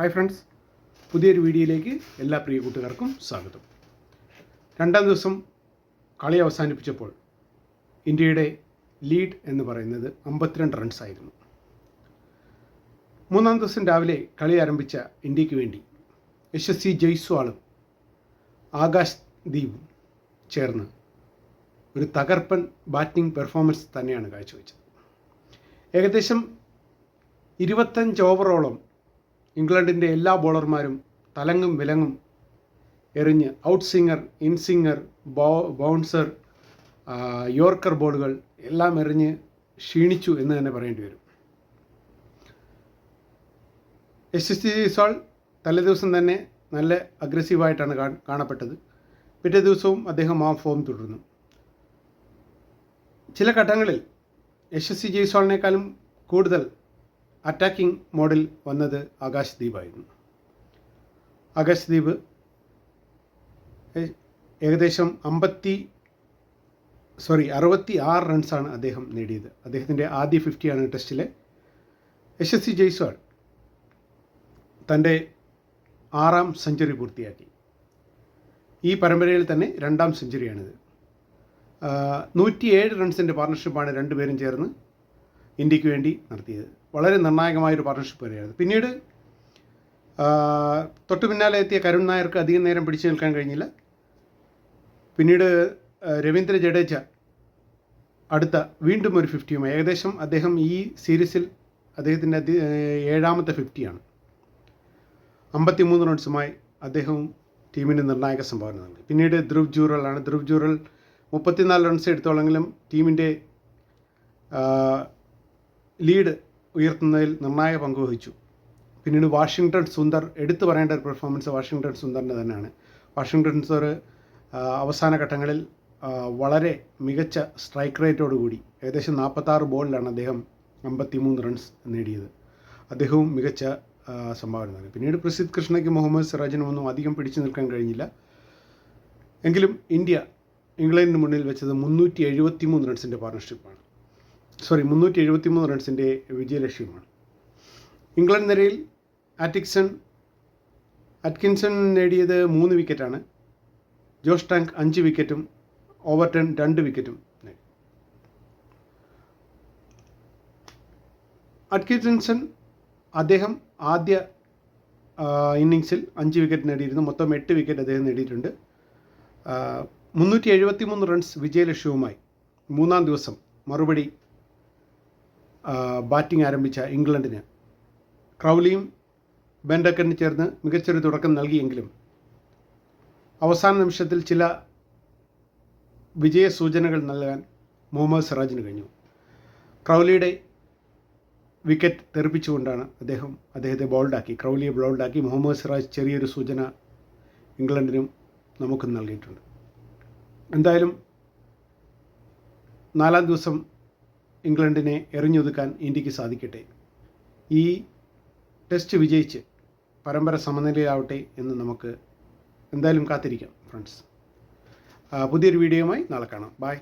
Hi friends പുതിയൊരു വീഡിയോയിലേക്ക് എല്ലാ പ്രിയ കൂട്ടുകാർക്കും സ്വാഗതം. രണ്ടാം ദിവസം കളി അവസാനിപ്പിച്ചപ്പോൾ ഇന്ത്യയുടെ ലീഡ് എന്ന് പറയുന്നത് അമ്പത്തിരണ്ട് റൺസ് ആയിരുന്നു. മൂന്നാം ദിവസം രാവിലെ കളി ആരംഭിച്ച ഇന്ത്യയ്ക്ക് വേണ്ടി യശസ്വി ജയ്സ്വാളും ആകാശ് ദീപും ചേർന്ന് ഒരു തകർപ്പൻ ബാറ്റിംഗ് പെർഫോമൻസ് തന്നെയാണ് കാഴ്ചവെച്ചത്. ഏകദേശം ഇരുപത്തഞ്ച് ഓവറോളം ഇംഗ്ലണ്ടിന്റെ എല്ലാ ബോളർമാരും തലങ്ങും വിലങ്ങും എറിഞ്ഞ് out swinger in swinger bouncer yorker ബോളുകൾ എല്ലാം എറിഞ്ഞ് ക്ഷീണിച്ചു എന്ന് തന്നെ പറയേണ്ടി വരും. എസ് എസ് ടി സോൾ തലേ ദിവസം തന്നെ നല്ല അഗ്രസീവായിട്ടാണ് കാണപ്പെട്ടത്. പിറ്റേ ദിവസവും അദ്ദേഹം ആ ഫോം തുടർന്നു. ചില ഘട്ടങ്ങളിൽ യശസ്വി ജയ്സ്വാളിനേക്കാളും കൂടുതൽ അറ്റാക്കിംഗ് മോഡിൽ വന്നത് ആകാശ് ദ്വീപായിരുന്നു ആകാശ് ദ്വീപ് ഏകദേശം അമ്പത്തി സോറി അറുപത്തി ആറ് റൺസാണ് അദ്ദേഹം നേടിയത്. അദ്ദേഹത്തിന്റെ ആദ്യ ഫിഫ്റ്റിയാണ് ടെസ്റ്റിലെ യശസ്വി ജയ്സ്വാൾ തന്റെ ആറാം സെഞ്ചുറി പൂർത്തിയാക്കി. ഈ പരമ്പരയിൽ തന്നെ രണ്ടാം സെഞ്ചുറിയാണിത് നൂറ്റിയേഴ് റൺസിന്റെ പാർട്ണർഷിപ്പാണ് രണ്ടുപേരും ചേർന്ന് ഇന്ത്യയ്ക്ക് വേണ്ടി നടത്തിയത്. വളരെ നിർണായകമായൊരു പാർട്ണർഷിപ്പ് വരെയായിരുന്നു. പിന്നീട് തൊട്ടു പിന്നാലെ എത്തിയ കരുൺ നായർക്ക് അധികം നേരം പിടിച്ചു നിൽക്കാൻ കഴിഞ്ഞില്ല. പിന്നീട് രവീന്ദ്ര ജഡേജ അടുത്ത വീണ്ടും ഒരു ഫിഫ്റ്റിയുമായി ഏകദേശം അദ്ദേഹം ഈ സീരീസിൽ അദ്ദേഹത്തിന്റെ ഏഴാമത്തെ ഫിഫ്റ്റിയാണ് അമ്പത്തിമൂന്ന് റൺസുമായി അദ്ദേഹവും ടീമിന് നിർണായക സംഭാവന നൽകി. പിന്നീട് ധ്രുവ് ജൂറലാണ് ധ്രുവ് ജൂറൽ മുപ്പത്തിനാല് റൺസ് എടുത്തോളെങ്കിലും ടീമിന്റെ ലീഡ് ഉയർത്തുന്നതിൽ നിർണായക പങ്ക് വഹിച്ചു. പിന്നീട് വാഷിങ്ടൺ സുന്ദർ എടുത്തു പറയേണ്ട ഒരു പെർഫോമൻസ് വാഷിങ്ടൺ സുന്ദറിന്റെ തന്നെയാണ്. വാഷിങ്ടൺ സുന്ദർ അവസാന ഘട്ടങ്ങളിൽ വളരെ മികച്ച സ്ട്രൈക്ക് റേറ്റോടുകൂടി ഏകദേശം നാൽപ്പത്താറ് ബോളിലാണ് അദ്ദേഹം അമ്പത്തിമൂന്ന് റൺസ് നേടിയത്. അദ്ദേഹവും മികച്ച സംഭാവന പിന്നീട് പ്രസിദ്ധ് കൃഷ്ണയ്ക്ക് മുഹമ്മദ് സിറാജിനും ഒന്നും അധികം പിടിച്ചു നിൽക്കാൻ കഴിഞ്ഞില്ല. എങ്കിലും ഇന്ത്യ ഇംഗ്ലണ്ടിന് മുന്നിൽ വെച്ചത് മുന്നൂറ്റി എഴുപത്തി മൂന്ന് റൺസിന്റെ പാർട്ണർഷിപ്പാണ് സോറി മുന്നൂറ്റി എഴുപത്തി മൂന്ന് റൺസിന്റെ വിജയലക്ഷ്യമാണ് ഇംഗ്ലണ്ട് നിരയിൽ ആറ്റിക്സൺ അറ്റ്കിൻസൺ നേടിയത് മൂന്ന് വിക്കറ്റാണ്. ജോഷ് ടാങ്ക് അഞ്ച് വിക്കറ്റും ഓവർടൺ രണ്ട് വിക്കറ്റും നേടി. അറ്റ്കിൻസൺ അദ്ദേഹം ആദ്യ ഇന്നിങ്സിൽ അഞ്ച് വിക്കറ്റ് നേടിയിരുന്നു. മൊത്തം എട്ട് വിക്കറ്റ് അദ്ദേഹം നേടിയിട്ടുണ്ട്. മുന്നൂറ്റി എഴുപത്തി മൂന്ന് റൺസ് വിജയലക്ഷ്യവുമായി മൂന്നാം ദിവസം മറുപടി ബാറ്റിംഗ് ആരംഭിച്ച ഇംഗ്ലണ്ടിന് ക്രൗലിയും ബെൻഡക്കനും ചേർന്ന് മികച്ചൊരു തുടക്കം നൽകിയെങ്കിലും അവസാന നിമിഷത്തിൽ ചില വിജയ സൂചനകൾ നൽകാൻ മുഹമ്മദ് സിറാജിന് കഴിഞ്ഞു. ക്രൗലിയുടെ വിക്കറ്റ് തെറിപ്പിച്ചുകൊണ്ടാണ് അദ്ദേഹം അദ്ദേഹത്തെ ബോൾഡാക്കി. ക്രൗലിയെ ബോൾഡാക്കി മുഹമ്മദ് സിറാജ് ചെറിയൊരു സൂചന ഇംഗ്ലണ്ടിനും നമുക്കും നൽകിയിട്ടുണ്ട്. എന്തായാലും നാലാം ദിവസം ഇംഗ്ലണ്ടിനെ എറിഞ്ഞൊതുക്കാൻ ഇന്ത്യയ്ക്ക് സാധിക്കട്ടെ. ഈ ടെസ്റ്റ് വിജയിച്ച് പരമ്പര സമനിലയിലാവട്ടെ എന്ന് നമുക്ക് എന്തായാലും കാത്തിരിക്കാം ഫ്രണ്ട്സ്. പുതിയൊരു വീഡിയോയുമായി നാളെ കാണാം. ബൈ.